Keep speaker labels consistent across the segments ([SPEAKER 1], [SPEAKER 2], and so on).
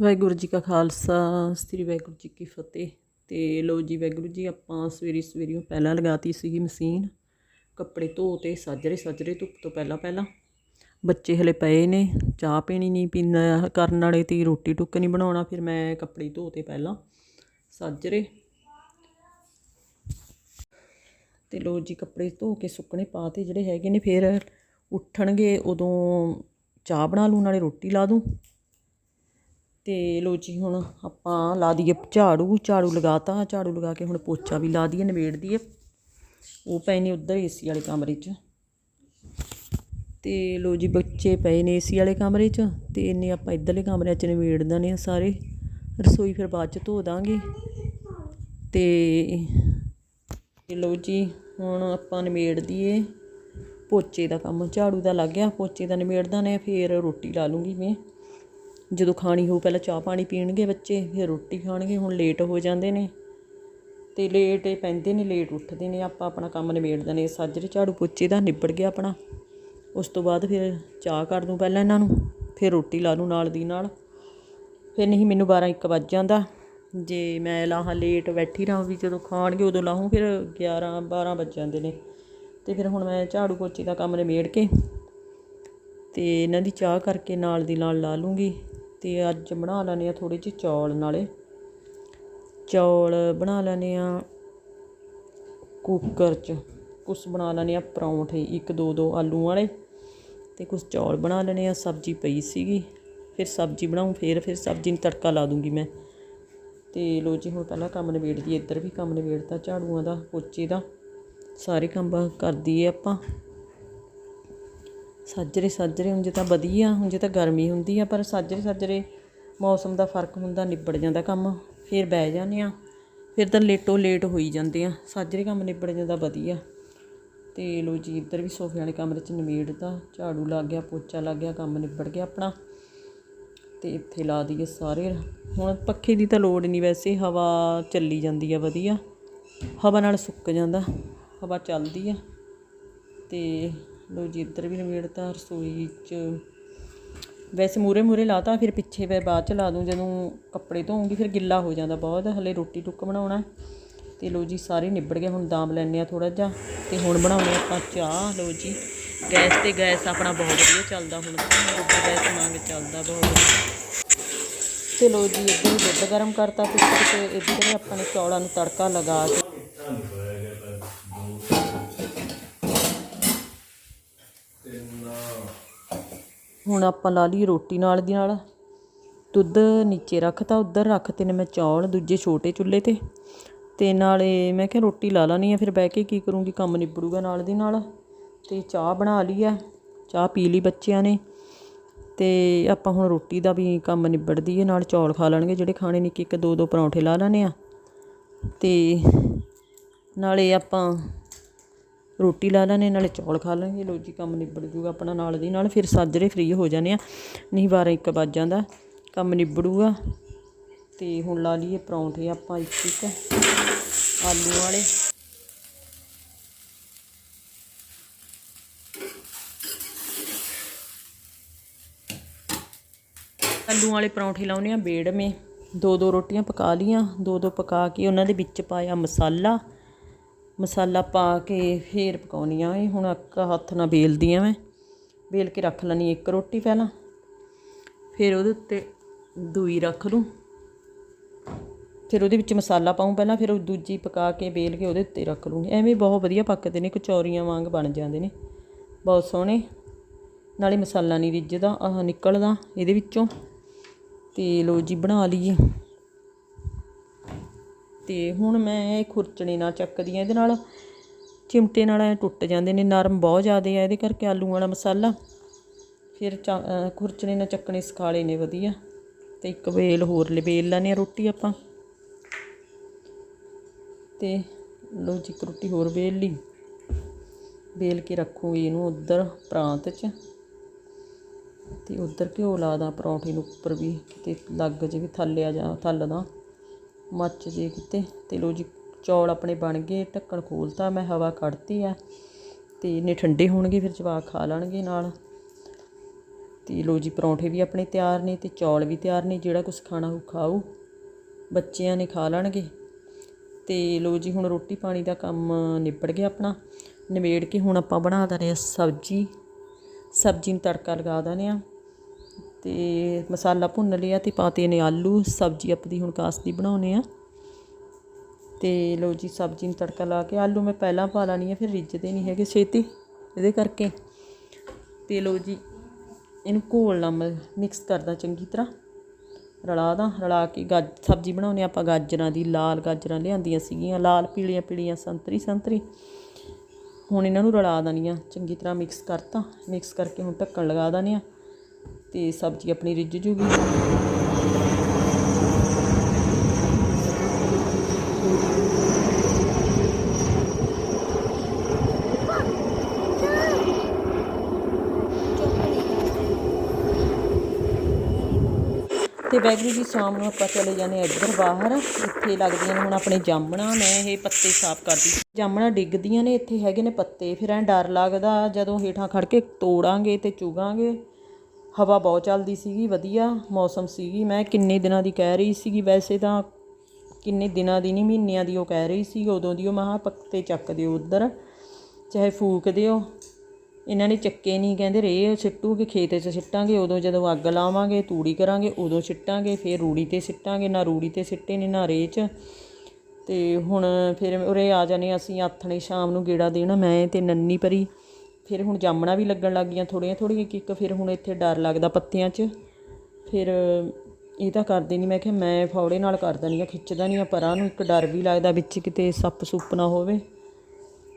[SPEAKER 1] ਵਾਹਿਗੁਰੂ ਜੀ ਕਾ ਖਾਲਸਾ, ਸ੍ਰੀ ਵਾਹਿਗੁਰੂ ਜੀ ਕੀ ਫਤਿਹ। ਤੇ ਲੋ ਜੀ ਵਾਹਿਗੁਰੂ ਜੀ, ਆਪਾਂ ਸਵੇਰੀ ਸਵੇਰੀ ਪਹਿਲਾਂ ਲਗਾਤੀ ਸੀਗੀ ਮਸ਼ੀਨ। ਕੱਪੜੇ ਧੋਤੇ ਸਾਜਰੇ ਸਾਜਰੇ ਧੁੱਪ ਤੋਂ ਪਹਿਲਾਂ ਪਹਿਲਾਂ ਬੱਚੇ ਹਲੇ ਪਏ ਨੇ, ਚਾਹ ਪੀਣੀ ਨਹੀਂ ਪੀਂਦਾ ਕਰਨ ਵਾਲੇ ਤੇ ਰੋਟੀ ਟੁੱਕ ਨਹੀਂ ਬਣਾਉਣਾ, ਫਿਰ ਮੈਂ ਕੱਪੜੇ ਧੋਤੇ ਪਹਿਲਾਂ ਸਾਜਰੇ। ਤੇ ਲੋ ਜੀ, ਕੱਪੜੇ ਧੋ ਕੇ ਸੁੱਕਣੇ ਪਾਤੇ ਜਿਹੜੇ ਹੈਗੇ ਨੇ, ਫਿਰ ਉੱਠਣਗੇ ਉਦੋਂ ਚਾਹ ਬਣਾ ਲੂੰ ਨਾਲੇ ਰੋਟੀ ਲਾ ਦੂੰ ਤੇ ਲੋ ਜੀ ਹੁਣ ਆਪਾਂ ਲਾ ਦਈਏ ਝਾੜੂ ਝਾੜੂ ਲਗਾਤਾ ਝਾੜੂ ਲਗਾ ਕੇ ਹੁਣ ਪੋਚਾ ਵੀ ਲਾ ਦਈਏ, ਨਿਬੇੜ ਦਈਏ। ਉਹ ਪਏ ਨੇ ਉੱਧਰ ਏਸੀ ਵਾਲੇ ਕਮਰੇ 'ਚ। ਤੇ ਲੋ ਜੀ ਬੱਚੇ ਪਏ ਨੇ ਏਸੀ ਵਾਲੇ ਕਮਰੇ 'ਚ ਤੇ ਇਹਨੇ ਆਪਾਂ ਇੱਧਰਲੇ ਕਮਰਿਆਂ 'ਚ ਨਿਬੇੜ ਦਨੇ ਸਾਰੇ। ਰਸੋਈ ਫਿਰ ਬਾਅਦ 'ਚ ਧੋ ਦਾਂਗੇ। ਤੇ ਲੋ ਜੀ ਹੁਣ ਆਪਾਂ ਨਿਬੇੜ ਦਈਏ। ਪੋਚੇ ਦਾ ਕੰਮ ਝਾੜੂ ਦਾ ਲੱਗ ਗਿਆ, ਪੋਚੇ ਦਾ ਨਿਬੇੜਦਾ ਨੇ, ਫਿਰ ਰੋਟੀ ਲਾ ਲੂੰਗੀ ਮੈਂ। ਜਦੋਂ ਖਾਣੀ ਹੋਊ ਪਹਿਲਾਂ ਚਾਹ ਪਾਣੀ ਪੀਣਗੇ ਬੱਚੇ, ਫਿਰ ਰੋਟੀ ਖਾਣਗੇ, ਹੁਣ ਲੇਟ ਹੋ ਜਾਂਦੇ ਨੇ। ਅਤੇ ਲੇਟ ਇਹ ਪੈਂਦੇ ਨੇ ਲੇਟ ਉੱਠਦੇ ਨੇ, ਆਪਾਂ ਆਪਣਾ ਕੰਮ ਨਿਬੇੜਦੇ ਨੇ ਸਾਜਰੇ ਝਾੜੂ ਪੋਚੇ ਦਾ ਨਿਬੜ ਗਿਆ ਆਪਣਾ। ਉਸ ਤੋਂ ਬਾਅਦ ਫਿਰ ਚਾਹ ਕਰ ਦੂੰ ਪਹਿਲਾਂ ਇਹਨਾਂ ਨੂੰ, ਫਿਰ ਰੋਟੀ ਲਾ ਲੂੰ ਨਾਲ ਦੀ ਨਾਲ। ਫਿਰ ਨਹੀਂ ਮੈਨੂੰ 12 1 ਵੱਜ ਜਾਂਦਾ। ਜੇ ਮੈਂ ਲਾਹਾਂ ਲੇਟ ਬੈਠੀ ਰਹਾਂ ਵੀ ਜਦੋਂ ਖਾਣਗੇ ਉਦੋਂ ਲਾਹੂੰ, ਫਿਰ 11 12 ਵੱਜ ਜਾਂਦੇ ਨੇ। ਤੇ ਫਿਰ ਹੁਣ ਮੈਂ ਝਾੜੂ ਪੋਚੇ ਦਾ ਕੰਮ ਨਿਬੇੜ ਕੇ ਤੇ ਇਹਨਾਂ ਦੀ ਚਾਹ ਕਰਕੇ ਨਾਲ ਦੀ ਨਾਲ ਲਾ ਲੂੰਗੀ। ਅਤੇ ਅੱਜ ਬਣਾ ਲੈਂਦੇ ਹਾਂ ਥੋੜ੍ਹੇ ਜਿਹੇ ਚੌਲ ਨਾਲੇ। ਚੌਲ ਬਣਾ ਲੈਂਦੇ ਹਾਂ ਕੁੱਕਰ 'ਚ। ਕੁਛ ਬਣਾ ਲੈਂਦੇ ਹਾਂ ਪਰੌਂਠੇ, ਇੱਕ, ਦੋ ਦੋ ਆਲੂ ਵਾਲੇ ਅਤੇ ਕੁਛ ਚੌਲ ਬਣਾ ਲੈਂਦੇ ਹਾਂ। ਸਬਜ਼ੀ ਪਈ ਸੀਗੀ, ਫਿਰ ਸਬਜ਼ੀ ਬਣਾਉਂ ਫਿਰ ਫਿਰ ਸਬਜ਼ੀ ਨੂੰ ਤੜਕਾ ਲਾ ਦੂੰਗੀ ਮੈਂ। ਅਤੇ ਲੋ ਜੀ, ਹੁਣ ਪਹਿਲਾਂ ਕੰਮ ਨਿਬੇੜਦੀ ਇੱਧਰ ਵੀ ਕੰਮ ਨਿਬੇੜਤਾ ਝਾੜੂਆਂ ਦਾ, ਪੋਚੇ ਦਾ। ਸਾਰੇ ਕੰਮ ਕਰਦੀ ਹੈ ਆਪਾਂ। ਸਾਜਰੇ ਸਾਜਰੇ ਉਂਝ ਤਾਂ ਵਧੀਆ, ਉਂਝ ਤਾਂ ਗਰਮੀ ਹੁੰਦੀ ਆ, ਪਰ ਸਾਜਰੇ ਸਾਜਰੇ ਮੌਸਮ ਦਾ ਫ਼ਰਕ ਹੁੰਦਾ, ਨਿਬੜ ਜਾਂਦਾ ਕੰਮ, ਫਿਰ ਬਹਿ ਜਾਂਦੇ ਆ, ਫਿਰ ਤਾਂ ਲੇਟੋ ਲੇਟ ਹੋਈ ਜਾਂਦੇ ਆ, ਸਾਜਰੇ ਕੰਮ ਨਿਬੜ ਜਾਂਦਾ ਵਧੀਆ। ਤੇ ਲੋ ਜੀ, ਇੱਧਰ ਵੀ ਸੋਫੇ ਵਾਲੇ ਕਮਰੇ 'ਚ ਨਿਬੇੜਦਾ ਝਾੜੂ ਲੱਗ ਗਿਆ, ਪੋਚਾ ਲੱਗ ਗਿਆ, ਕੰਮ ਨਿਬੜ ਗਿਆ ਆਪਣਾ। ਤੇ ਇੱਥੇ ਲਾ ਦਈਏ ਸਾਰੇ, ਹੁਣ ਪੱਖੇ ਦੀ ਤਾਂ ਲੋੜ ਨਹੀਂ ਵੈਸੇ, ਹਵਾ ਚੱਲੀ ਜਾਂਦੀ ਆ ਵਧੀਆ। ਹਵਾ ਨਾਲ ਸੁੱਕ ਜਾਂਦਾ, ਹਵਾ ਚੱਲਦੀ ਆ। ਤੇ ਲੋ ਜੀ, ਇੱਧਰ ਵੀ ਨਿਬੇੜਤਾ ਰਸੋਈ 'ਚ ਵੈਸੇ ਮੂਰੇ ਮੂਰੇ ਲਾਤਾ ਫਿਰ ਪਿੱਛੇ ਵੇ ਬਾਅਦ ਚ ਲਾ ਦੂੰ, ਜਦੋਂ ਕੱਪੜੇ ਧੋਉਂਗੀ ਫਿਰ ਗਿੱਲਾ ਹੋ ਜਾਂਦਾ ਬਹੁਤ। ਹਲੇ ਰੋਟੀ ਟੁੱਕ ਬਣਾਉਣਾ ਤੇ ਲੋ ਜੀ, ਸਾਰੇ ਨਿਬੜ ਗਏ, ਹੁਣ ਦਾਮ ਲੈਣੇ ਆ ਥੋੜਾ ਜਿਹਾ। ਤੇ ਹੁਣ ਬਣਾਉਣੇ ਆਪਾਂ ਚਾਹ। ਲੋ ਜੀ, ਗੈਸ ਤੇ ਗੈਸ ਆਪਣਾ ਬਹੁਤ ਵਧੀਆ ਚੱਲਦਾ ਹੁਣ। ਰੋਟੀ ਗੈਸ ਮੰਗ ਚੱਲਦਾ ਬਹੁਤ ਵਧੀਆ। ਤੇ ਲੋ ਜੀ, ਇੱਧਰ ਦੁੱਧ ਗਰਮ ਕਰਤਾ ਫਿਰ ਤੇ ਇੱਧਰ ਆਪਾਂ ਨੇ ਚੌਲਾਂ ਨੂੰ ਤੜਕਾ ਲਗਾ ਕੇ। ਹੁਣ ਆਪਾਂ ਲਾ ਲਈ ਰੋਟੀ ਨਾਲ ਦੀ ਨਾਲ। ਦੁੱਧ ਨੀਚੇ ਰੱਖਤਾ, ਉੱਧਰ ਰੱਖਤੇ ਨੇ ਮੈਂ ਚੌਲ, ਦੂਜੇ ਛੋਟੇ ਚੁੱਲ੍ਹੇ ਤੇ। ਤੇ ਨਾਲੇ ਮੈਂ ਕਿਹਾ ਰੋਟੀ ਲਾ ਲਾਣੀ ਆ, ਫਿਰ ਬਹਿ ਕੇ ਕੀ ਕਰੂੰਗੀ, ਕੰਮ ਨਿਬੜੂਗਾ ਨਾਲ ਦੀ ਨਾਲ। ਤੇ ਚਾਹ ਬਣਾ ਲਈ ਆ, ਚਾਹ ਪੀ ਲਈ ਬੱਚਿਆਂ ਨੇ। ਤੇ ਆਪਾਂ ਹੁਣ ਰੋਟੀ ਦਾ ਵੀ ਕੰਮ ਨਿਬੜਦੀ ਹੈ ਨਾਲ ਚੌਲ ਖਾ ਲੈਣਗੇ, ਜਿਹੜੇ ਖਾਣੇ ਨਿੱਕੇ ਇੱਕ ਦੋ ਦੋ ਪਰੌਂਠੇ ਲਾ ਲੈਣੇ ਆ। ਤੇ ਨਾਲੇ ਆਪਾਂ ਰੋਟੀ ਲਾ ਲੈਣੇ ਨਾਲੇ ਚੌਲ ਖਾ ਲਾਂਗੇ। ਲੋ ਜੀ, ਕੰਮ ਨਿਬੜ ਜੂਗਾ ਆਪਣਾ ਨਾਲ ਦੀ ਨਾਲ। ਫਿਰ ਸਾਜਰੇ ਫ੍ਰੀ ਹੋ ਜਾਣੇ ਆ। ਨਹੀਂ 12 1 ਵੱਜ ਜਾਂਦਾ। ਕੰਮ ਨਿਬੜੂਗਾ। ਤੇ ਹੁਣ ਲਾ ਲਈਏ ਪਰੌਂਠੇ ਆਪਾਂ ਇੱਕ ਇੱਕ। ਆਲੂ ਵਾਲੇ। ਆਲੂ ਵਾਲੇ ਪਰੌਂਠੇ ਲਾਉਨੇ ਆ, ਬੇੜਵੇਂ। ਦੋ ਦੋ ਰੋਟੀਆਂ ਪਕਾ ਲੀਆਂ ਦੋ ਦੋ ਪਕਾ ਕੇ ਉਹਨਾਂ ਦੇ ਵਿੱਚ ਪਾਇਆ ਮਸਾਲਾ। ਮਸਾਲਾ ਪਾ ਕੇ ਫੇਰ ਪਕਾਉਣੀਆਂ ਇਹ। ਹੁਣ ਇੱਕ ਹੱਥ ਨਾਲ ਬੇਲਦੀ ਆ ਮੈਂ। ਬੇਲ ਕੇ ਰੱਖ ਲੈਣੀ ਇੱਕ ਰੋਟੀ ਪਹਿਲਾਂ। ਫਿਰ ਉਹਦੇ ਉੱਤੇ ਦੂਈ ਰੱਖ ਲੂੰ। ਫਿਰ ਉਹਦੇ ਵਿੱਚ ਮਸਾਲਾ ਪਾਉਂ ਪਹਿਲਾਂ। ਫਿਰ ਉਹ ਦੂਜੀ ਪਕਾ ਕੇ ਬੇਲ ਕੇ ਉਹਦੇ ਉੱਤੇ ਰੱਖ ਲੂੰਗੀ ਐਵੇਂ ਬਹੁਤ ਵਧੀਆ ਪੱਕਦੇ ਨੇ। ਕਚੌਰੀਆਂ ਵਾਂਗ ਬਣ ਜਾਂਦੇ ਨੇ। ਬਹੁਤ ਸੋਹਣੇ। ਨਾਲੇ ਮਸਾਲਾ ਨਹੀਂ ਰਿੱਝਦਾ। ਆਹ ਨਿਕਲਦਾ ਇਹਦੇ ਵਿੱਚੋਂ। ਤੇ ਲੋ ਜੀ, ਬਣਾ ਲਈਏ। ਤੇ ਹੁਣ ਮੈਂ ਇਹ ਖੁਰਚਣੇ ਨਾਲ ਚੱਕਦੀ ਆ ਇਹਦੇ ਨਾਲ ਚਿਮਟੇ ਨਾਲ ਐ ਟੁੱਟ ਜਾਂਦੇ ਨੇ, ਨਰਮ ਬਹੁਤ ਜ਼ਿਆਦੇ ਆ, ਇਹਦੇ ਕਰਕੇ ਆਲੂ ਵਾਲਾ ਮਸਾਲਾ। ਫਿਰ ਚਾ- ਖੁਰਚਣੇ ਨਾਲ ਚੱਕਣੇ ਸਿਖਾਲੇ ਨੇ ਵਧੀਆ। ਤੇ ਇੱਕ ਵੇਲ ਹੋਰ ਲਵੇਲ ਲੈਣੇ ਆ ਰੋਟੀ ਆਪਾਂ। ਤੇ ਲੋ ਜੀ, ਇੱਕ ਰੋਟੀ ਹੋਰ ਵੇਲ ਲਈ। ਵੇਲ ਕੇ ਰੱਖੂਗੀ ਇਹਨੂੰ ਉੱਧਰ ਪ੍ਰਾਂਤ 'ਚ। ਤੇ ਉੱਧਰ ਘਿਓ ਲਾਦਾ ਪਰੌਂਠੇ ਨੂੰ ਉੱਪਰ ਵੀ, ਕਿਤੇ ਲੱਗ ਜੇ ਵੀ ਥੱਲੇ ਆ ਜਾ ਥੱਲਦਾ। ਮੱਚ ਦੇ ਕਿਤੇ, ਤੇ ਲੋ ਜੀ, ਚੌਲ ਆਪਣੇ ਬਣ ਗਏ, ਢੱਕਣ ਖੋਲਤਾ, ਮੈਂ ਹਵਾ ਕੱਢਤੀ ਆ, ਤੇ ਇਹਨੇ ਠੰਡੇ ਹੋਣਗੇ, ਫਿਰ ਜਵਾਕ ਖਾ ਲੈਣਗੇ ਨਾਲ। ਤੇ ਲੋ ਜੀ, ਪਰੌਂਠੇ ਵੀ ਆਪਣੇ ਤਿਆਰ ਨੇ, ਤੇ ਚੌਲ ਵੀ ਤਿਆਰ ਨੇ, ਜਿਹੜਾ ਕੁਝ ਖਾਣਾ ਉਹ ਖਾਓ, ਬੱਚਿਆਂ ਨੇ ਖਾ ਲੈਣਗੇ। ਤੇ ਲੋ ਜੀ, ਹੁਣ ਰੋਟੀ ਪਾਣੀ ਦਾ ਕੰਮ ਨਿਬੜ ਗਿਆ ਆਪਣਾ, ਨਿਬੇੜ ਕੇ ਹੁਣ ਆਪਾਂ ਬਣਾ ਦਨੇ ਆ ਸਬਜੀ। ਸਬਜੀ ਨੂੰ ਤੜਕਾ ਲਗਾ ਦਨੇ ਆ। ਤੇ ਮਸਾਲਾ ਭੁੰਨ ਲਿਆ ਤੇ ਪਾਤੇ ਨੇ ਆਲੂ, ਸਬਜੀ ਆਪਦੀ ਹੁਣ ਕਾਸ ਦੀ ਬਣਾਉਨੇ ਆ। ਤੇ ਲੋ ਜੀ, ਸਬਜੀ ਨੂੰ ਤੜਕਾ ਲਾ ਕੇ ਆਲੂ ਮੈਂ ਪਹਿਲਾਂ ਪਾ ਲਾਣੀ ਆ, ਫਿਰ ਰਿੱਝਦੇ ਨਹੀਂ ਹੈਗੇ ਛੇਤੀ ਇਹਦੇ ਕਰਕੇ। ਤੇ ਲੋ ਜੀ, ਇਹਨੂੰ ਘੋਲਣਾ ਮੈਂ ਮਿਕਸ ਕਰਦਾ ਚੰਗੀ ਤਰ੍ਹਾਂ। ਰਲਾ ਦਾ, ਰਲਾ ਕੇ ਗੱਜ, ਸਬਜ਼ੀ ਬਣਾਉਨੇ ਆਪਾਂ ਗਾਜਰਾਂ ਦੀ, ਲਾਲ ਗਾਜਰਾਂ ਲਿਆਂਦੀਆਂ ਸੀਗੀਆਂ, ਲਾਲ ਪੀਲੀਆਂ ਪੀਲੀਆਂ, ਸੰਤਰੀ ਸੰਤਰੀ। ਹੁਣ ਇਹਨਾਂ ਨੂੰ ਰਲਾ ਦਨੀਆਂ ਚੰਗੀ ਤਰ੍ਹਾਂ ਮਿਕਸ ਕਰਤਾ। ਮਿਕਸ ਕਰਕੇ ਹੁਣ ਢੱਕਣ ਲਗਾ ਦਨੇ ਆ। ਤੇ ਸਬਜ਼ੀ ਆਪਣੀ ਰਿੱਝ ਜੂਗੀ। ਤੇ ਵੈਗਰੂ ਜੀ, ਸ਼ਾਮ ਨੂੰ ਆਪਾਂ ਚਲੇ ਜਾਂਦੇ ਹਾਂ ਇੱਧਰ ਬਾਹਰ। ਇੱਥੇ ਲੱਗਦੀਆਂ ਨੇ ਹੁਣ ਆਪਣੇ ਜਾਮਣਾ। ਮੈਂ ਇਹ ਪੱਤੇ ਸਾਫ਼ ਕਰਦੀ ਜਾਮਣਾ ਡਿੱਗਦੀਆਂ ਨੇ, ਇੱਥੇ ਹੈਗੇ ਨੇ ਪੱਤੇ। ਫਿਰ ਐਂ ਡਰ ਲੱਗਦਾ ਜਦੋਂ ਹੇਠਾਂ ਖੜ ਕੇ ਤੋੜਾਂਗੇ ਤੇ ਚੁਗਾਂਗੇ। ਹਵਾ ਬਹੁਤ ਚੱਲਦੀ ਸੀਗੀ, ਵਧੀਆ ਮੌਸਮ ਸੀਗੀ। ਮੈਂ ਕਿੰਨੇ ਦਿਨਾਂ ਦੀ ਕਹਿ ਰਹੀ ਸੀਗੀ, ਵੈਸੇ ਤਾਂ ਕਿੰਨੇ ਦਿਨਾਂ ਦੀ ਨਹੀਂ, ਮਹੀਨਿਆਂ ਦੀ ਉਹ ਕਹਿ ਰਹੀ ਸੀ, ਉਦੋਂ ਦੀ ਉਹ ਮਹਾ ਪੱਤੇ ਚੱਕ ਦਿਓ ਉਧਰ, ਚਾਹੇ ਫੂਕ ਦਿਓ। ਇਹਨਾਂ ਨੇ ਚੱਕੇ ਨਹੀਂ ਕਹਿੰਦੇ ਰੇ ਸਿੱਟੂਗੇ, ਖੇਤ 'ਚ ਸਿੱਟਾਂਗੇ, ਉਦੋਂ ਜਦੋਂ ਅੱਗ ਲਾਵਾਂਗੇ, ਤੂੜੀ ਕਰਾਂਗੇ, ਉਦੋਂ ਸਿੱਟਾਂਗੇ, ਫਿਰ ਰੂੜੀ ਤੇ ਸਿੱਟਾਂਗੇ, ਨਾ ਰੂੜੀ ਤੇ ਸਿੱਟੇ ਨੇ, ਨਾ ਰੇ 'ਚ। ਤੇ ਹੁਣ ਫਿਰ ਉਰੇ ਆ ਜਾਣੇ ਅਸੀਂ, ਆਥਣੇ ਸ਼ਾਮ ਨੂੰ ਗੇੜਾ ਦੇਣਾ, ਮੈਂ ਤੇ ਨੰਨੀ ਪਰੀ। ਫਿਰ ਹੁਣ ਜਾਮਣਾ ਵੀ ਲੱਗਣ ਲੱਗ ਗਈਆਂ ਥੋੜ੍ਹੀਆਂ ਥੋੜ੍ਹੀਆਂ ਕਿ ਇੱਕ ਫਿਰ ਹੁਣ ਇੱਥੇ ਡਰ ਲੱਗਦਾ ਪੱਤਿਆਂ 'ਚ। ਫਿਰ ਇਹ ਤਾਂ ਕਰਦੇ ਨਹੀਂ ਮੈਂ ਕਿਹਾ ਮੈਂ ਫੌੜੇ ਨਾਲ ਕਰ ਦਣੀ ਆ, ਖਿੱਚਦਾ ਨਹੀਂ ਆ, ਪਰਾਂ ਨੂੰ ਇੱਕ ਡਰ ਵੀ ਲੱਗਦਾ ਵਿੱਚ ਕਿਤੇ ਸੱਪ ਸੁੱਪ ਨਾ ਹੋਵੇ।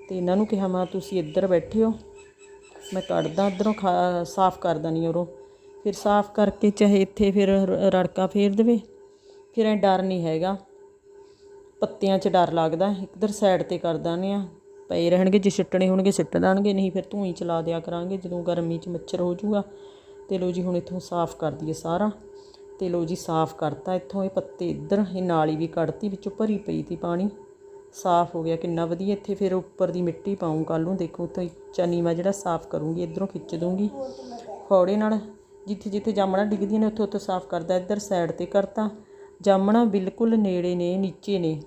[SPEAKER 1] ਤੇ ਇਹਨਾਂ ਨੂੰ ਕਿਹਾ ਮੈਂ ਤੁਸੀਂ ਇੱਧਰ ਬੈਠੇ ਹੋ, ਮੈਂ ਕੱਢਦਾ ਉਧਰੋਂ ਖਾ ਸਾਫ਼ ਕਰ ਦਣੀ ਉਰੋਂ। ਫਿਰ ਸਾਫ਼ ਕਰਕੇ ਚਾਹੇ ਇੱਥੇ ਫਿਰ ਰ- ਰੜਕਾ ਫੇਰ ਦੇਵੇ, ਫਿਰ ਐ ਡਰ ਨਹੀਂ ਹੈਗਾ। ਪੱਤਿਆਂ 'ਚ ਡਰ ਲੱਗਦਾ, ਇੱਧਰ ਸਾਈਡ ਤੇ ਕਰ ਦਾਨੇ ਆ। ਪਏ ਰਹਿਣਗੇ, ਜੇ ਸਿੱਟਣੇ ਹੋਣਗੇ ਸਿੱਟ ਦਾਣਗੇ ਨਹੀਂ ਫਿਰ ਧੂਈ ਚਲਾ ਦਿਆ ਕਰਾਂਗੇ, ਜਦੋਂ ਗਰਮੀ 'ਚ ਮੱਛਰ ਹੋ ਜਾਊਗਾ ਤੇ ਲੋ ਜੀ ਹੁਣ ਇੱਥੋਂ ਸਾਫ਼ ਕਰ ਦਈਏ ਸਾਰਾ। ਤੇ ਲੋ ਜੀ ਸਾਫ਼ ਕਰਤਾ ਇੱਥੋਂ ਇਹ ਪੱਤੇ ਇੱਧਰ, ਇਹ ਨਾਲੀ ਵੀ ਕੱਢਤੀ, ਵਿੱਚੋਂ ਭਰੀ ਪਈ ਤੀ ਪਾਣੀ। ਸਾਫ਼ ਹੋ ਗਿਆ, ਕਿੰਨਾ ਵਧੀਆ, ਇੱਥੇ ਫਿਰ ਉੱਪਰ ਦੀ ਮਿੱਟੀ ਪਾਉਂ ਕੱਲ ਨੂੰ, ਦੇਖੋ ਉੱਤੋਂ ਚਨੀ ਮੈਂ ਜਿਹੜਾ ਸਾਫ਼ ਕਰੂੰਗੀ, ਇੱਧਰੋਂ ਖਿੱਚ ਦੂੰਗੀ। ਫੌੜੇ ਨਾਲ, ਜਿੱਥੇ ਜਿੱਥੇ ਜਾਮਣਾ ਡਿੱਗਦੀਆਂ ਨੇ, ਉੱਥੇ ਉੱਥੇ ਸਾਫ਼ ਕਰਦਾ, ਇੱਧਰ ਸਾਈਡ ਤੇ ਕਰਤਾ। ਜਾਮਣਾ ਬਿਲਕੁਲ ਨੇੜੇ ਨੇ, ਨੀਚੇ ਨੇ।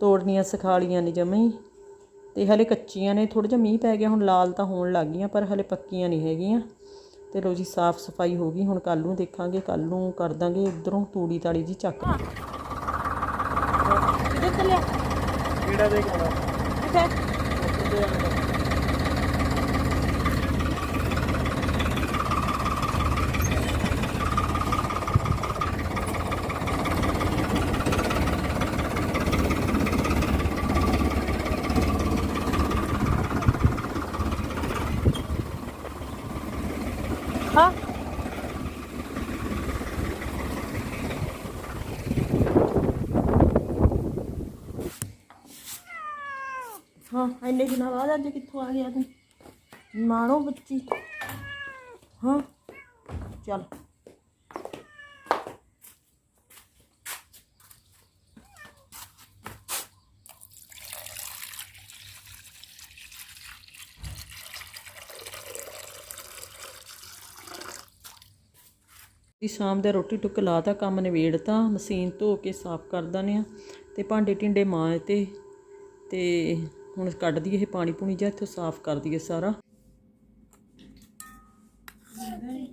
[SPEAKER 1] ਤੋੜਨੀਆਂ, ਸਿਖਾਲੀਆਂ ਨੇ ਜਮਾਂ ਹੀ। ਤੇ ਹਲੇ ਕੱਚੀਆਂ ਨੇ ਥੋੜਾ ਜਿਹਾ ਮੀਂਹ ਪੈ ਗਿਆ ਹੁਣ ਲਾਲ ਤਾਂ ਹੋਣ ਲੱਗ ਗਈਆਂ ਪਰ ਹਲੇ ਪੱਕੀਆਂ ਨਹੀਂ ਹੈਗੀਆਂ। ਤੇ ਲੋ ਜੀ ਸਾਫ਼ ਸਫ਼ਾਈ ਹੋ ਗਈ ਹੁਣ ਕੱਲ ਨੂੰ ਦੇਖਾਂਗੇ ਕੱਲ ਨੂੰ ਕਰ ਦਾਂਗੇ ਇਧਰੋਂ ਤੂੜੀ ਤਾੜੀ ਜੀ ਚੱਕ
[SPEAKER 2] ਕਿਹੜਾ
[SPEAKER 1] ਕਿੱਥੇ? ਹਾਂ। ਹਾਂ ਇੰਨੇ ਦਿਨਾਂ ਬਾਅਦ ਅੱਜ ਕਿੱਥੋਂ ਆ ਗਿਆ ਤੂੰ? ਮਾਣੋ ਬੱਚੀ। ਹਾਂ। ਚੱਲ। ਦੀ ਸ਼ਾਮ ਦਾ ਰੋਟੀ ਟੁੱਕ ਲਾਤਾ ਕੰਮ ਨਿਬੇੜਤਾ ਮਸ਼ੀਨ ਧੋ ਕੇ ਸਾਫ਼ ਕਰ ਦਨੇ ਆ ਤੇ ਭਾਂਡੇ ਟਿੰਡੇ ਮਾਂ ਤੇ ਤੇ ਹੁਣ ਕੱਢ ਦਈਏ ਇਹ ਪਾਣੀ ਪੂਣੀ ਜਾਂ ਇੱਥੋਂ ਸਾਫ਼ ਕਰ ਦਈਏ ਸਾਰਾ।
[SPEAKER 3] ਨਹੀਂ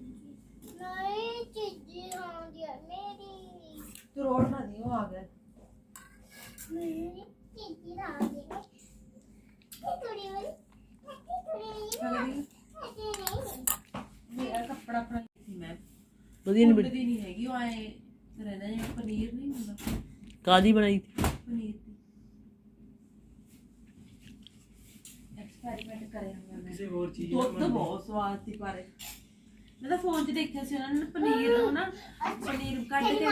[SPEAKER 3] ਚੀਜ਼ੀ ਆਉਂਦੀ ਆ ਮੇਰੀ
[SPEAKER 1] ਤੂੰ ਰੋੜ ਨਾ ਦੀ ਉਹ ਆ ਗਿਆ।
[SPEAKER 3] ਮੇਰੀ ਚੀਜ਼ੀ ਆਉਂਦੀ ਹੈ ਤੇ ਕੁੜੀ ਵਾਲੀ ਤੇ ਕੁੜੀ ਵਾਲੀ
[SPEAKER 4] ਮੇਰਾ ਕੱਪੜਾ ਆਪਣਾ
[SPEAKER 1] ਵਧੀਆ ਨਹੀਂ
[SPEAKER 4] ਦੀ ਨਹੀਂ ਹੈਗੀ ਉਹ ਆਏ ਰਹਿੰਦਾ ਜਿਵੇਂ ਪਨੀਰ ਨਹੀਂ ਹੁੰਦਾ।
[SPEAKER 1] ਕਾਦੀ ਬਣਾਈ
[SPEAKER 4] ਪਨੀਰ ਦੀ। ਐਕਸਪੈਰੀਮੈਂਟ ਕਰਿਆ ਹੋਇਆ ਮੈਂ।
[SPEAKER 2] ਕਿਸੇ ਹੋਰ ਚੀਜ਼
[SPEAKER 4] ਦੁੱਧ ਬਹੁਤ ਸਵਾਦ ਸੀ ਪਰ। ਮੈਂ ਤਾਂ ਫੋਨ 'ਚ ਦੇਖਿਆ ਸੀ ਉਹਨਾਂ ਨੇ ਪਨੀਰ ਨੂੰ ਨਾ ਪਨੀਰ ਕੱਢ ਕੇ